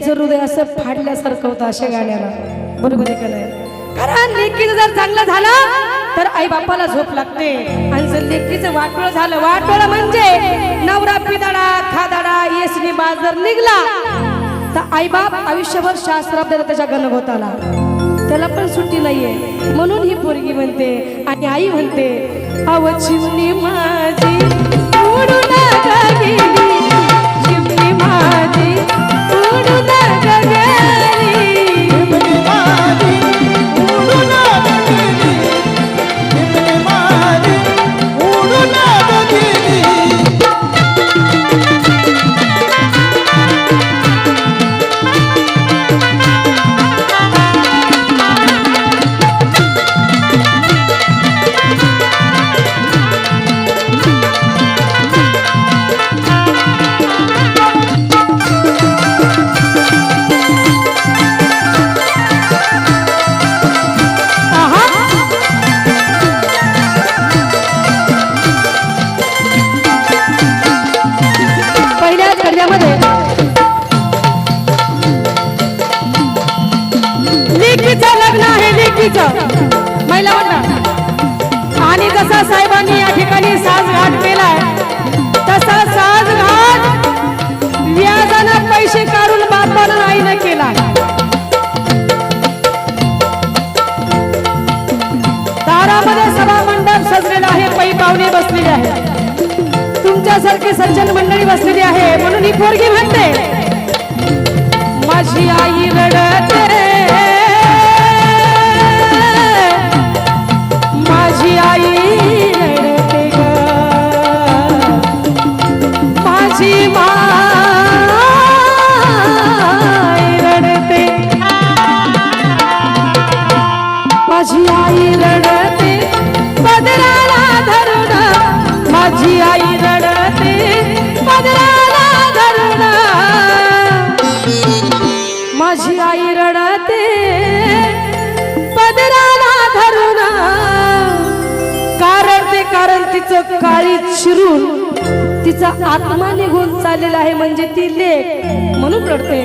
त्यांचं हृदय असं फाडल्यासारखं होतं अशा गाण्याला. बरोबर आहे का नाही? कारण लेकीचं जर चांगलं झालं तर आई बापाला झोप लागते. आणि जर लेकीचं वाटोळ झालं वाटोळ म्हणजे नवरा पिदाडा खादाडा येसनी बाज जर निघला तर आई बाप आयुष्यभर शास्त्रात देतात त्याच्या गणभोताला त्याला पण सुट्टी नाहीये. म्हणून ही पोरगी म्हणते आणि आई म्हणते अवचिवनी माझी व्याजानं पैसे काढून बापानं आईनं केला. दारामध्ये सभा मंडप सजलेला आहे पै पाहुणे बसलेले आहे तुमच्यासारखे सज्जन मंडळी बसलेली आहे म्हणून ही पोरगी म्हणते माझी आई रडते माझी आई रडते माझी मा काळी शिरून तिचा आत्मा निघून चाललेला आहे म्हणजे ती लेख म्हणून रडते.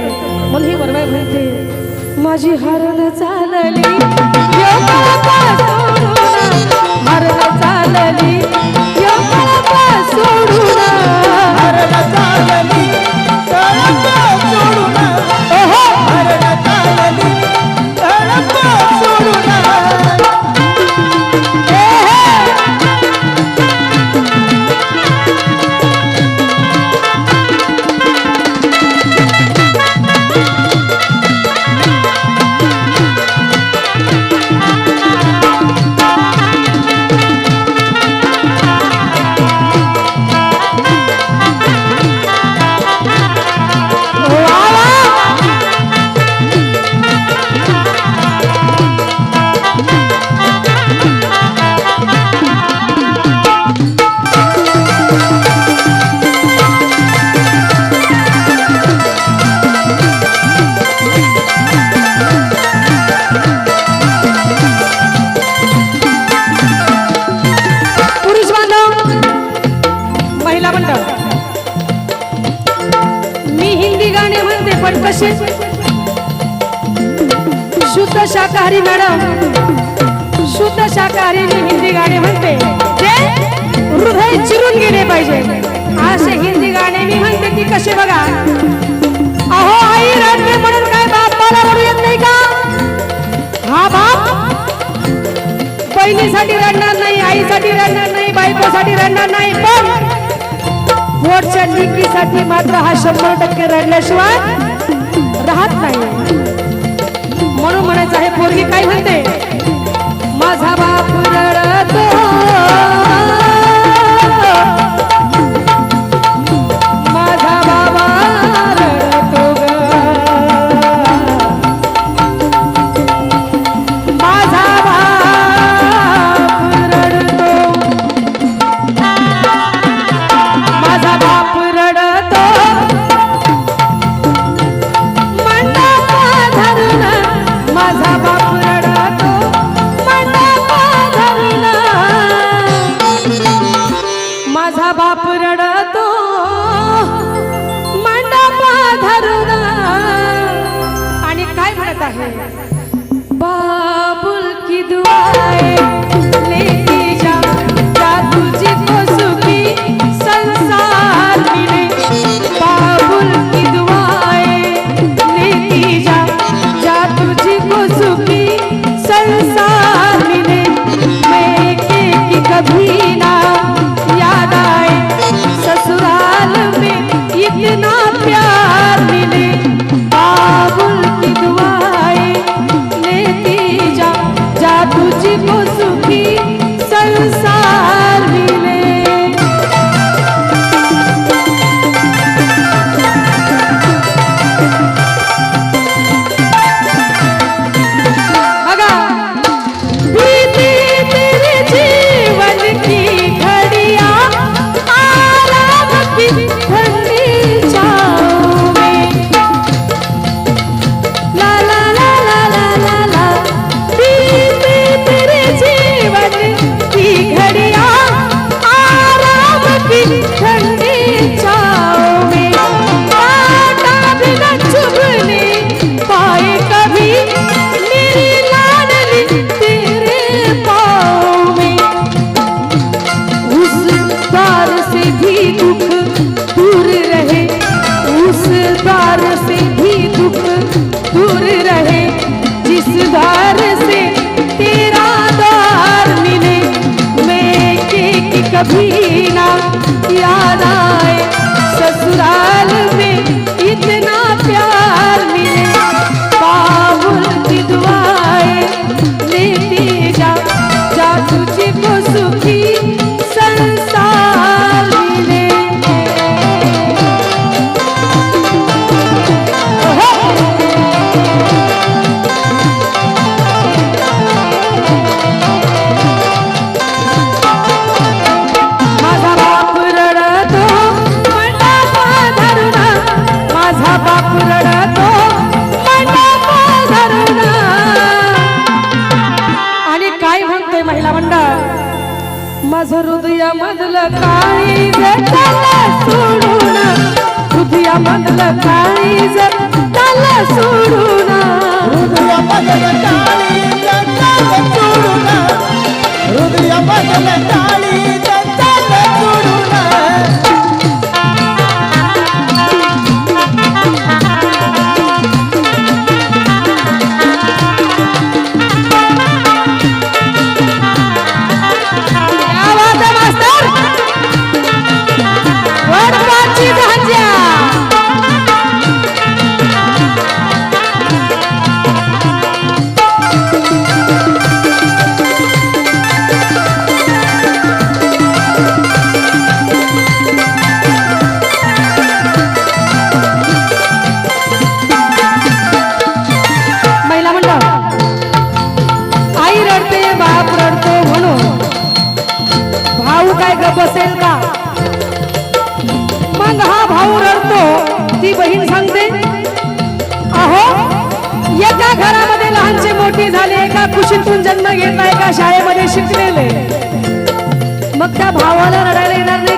म्हणून ही बरोबर म्हणते माझी हरण चालली हरण चालली योगापासून शुद्ध शाकाहारी मॅडम. शुद्ध शाकाहारी हिंदी गाणे म्हणते. ते हृदय चिरून गेले पाहिजे. असे हिंदी गाणे मी म्हणते ती कसे बघा. अहो आई राज्य म्हणून काय बापाला ओढू येत नाही का? हा बाप? बहिणीसाठी रडणार नाही आईसाठी रडणार नाही बायकोसाठी रडणार नाही पण पोटच्या निकीसाठी मात्र हा शंभर टक्के रडल्याशिवाय राहत नाही. म्हणून म्हणायचं आहे पोरगी काय म्हणते? माझा बाप अभी Thank you. जर त्याला सोडू भावाला रडायला येणार नाही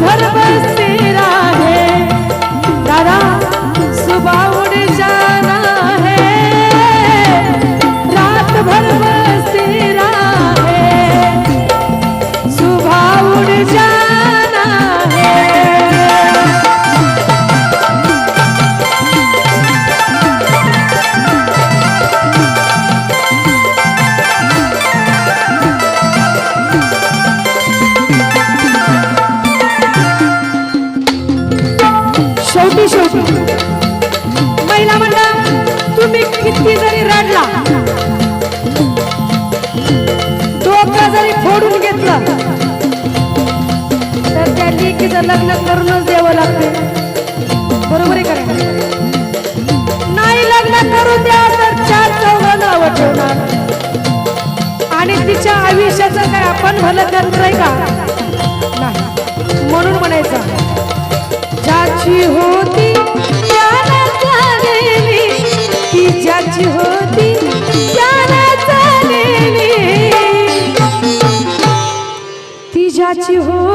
भर बसे राधे. दादा सुबा आपण भलं करतोय का? नाही. म्हणून म्हणायचं ज्याची होती ती ज्याची होती ती ज्याची होती